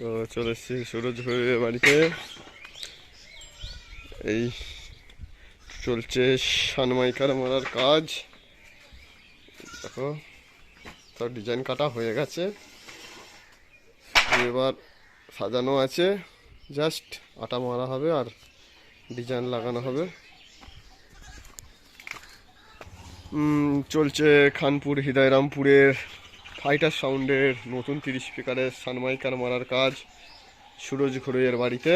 তো চলে এসেছি সুরজ ঘুরের বাড়িতে। এই চলছে সানমাইকার মারার কাজ। দেখো, তার ডিজাইন কাটা হয়ে গেছে। এবার সাজানো আছে। জাস্ট আটা মারা হবে আর ডিজাইন লাগানো হবে। চলছে খানপুর, হৃদয়রামপুরের ফাইটার সাউন্ডের নতুন তিরিশ স্পিকারের সানমাইকার মারার কাজ সুরজ ঘুরের বাড়িতে।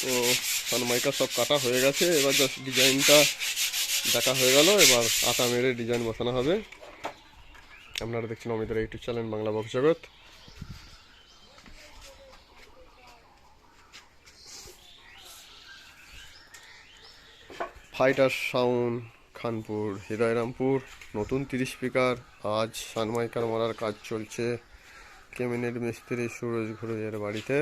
তো সানমাইকার সব কাটা হয়ে গেছে, এবার জাস্ট ডিজাইনটা দেখা হয়ে গেল, এবার আটা মেরে ডিজাইন বসানো হবে। আপনারা দেখছেন অমিতের YouTube channel Bangla box Jagat. Fighter sound Khanpur, Hridayrampur, নতুন তিরিশ স্পিকার আজ সানমাইকার মারার কাজ চলছে। কেমিনেট মিস্ত্রি সুরজ ঘুরুজের বাড়িতে।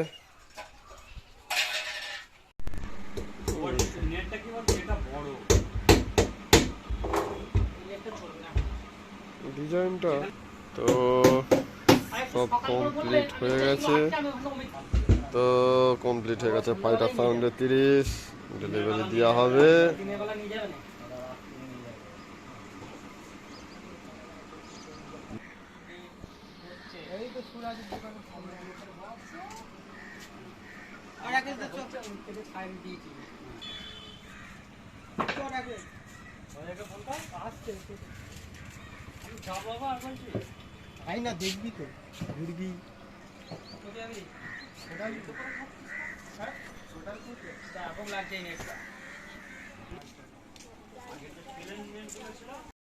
ডিজাইনটা তো সব কমপ্লিট হয়ে গেছে। তো কমপ্লিট হয়ে গেছে। ফাইটার সাউন্ডে তিরিশ। ডেলিভারি দেওয়া হবে। আই না দেখবি তো। ঘুরবি। করে খাচ্ছিস হ্যাঁ? এখন লাগছে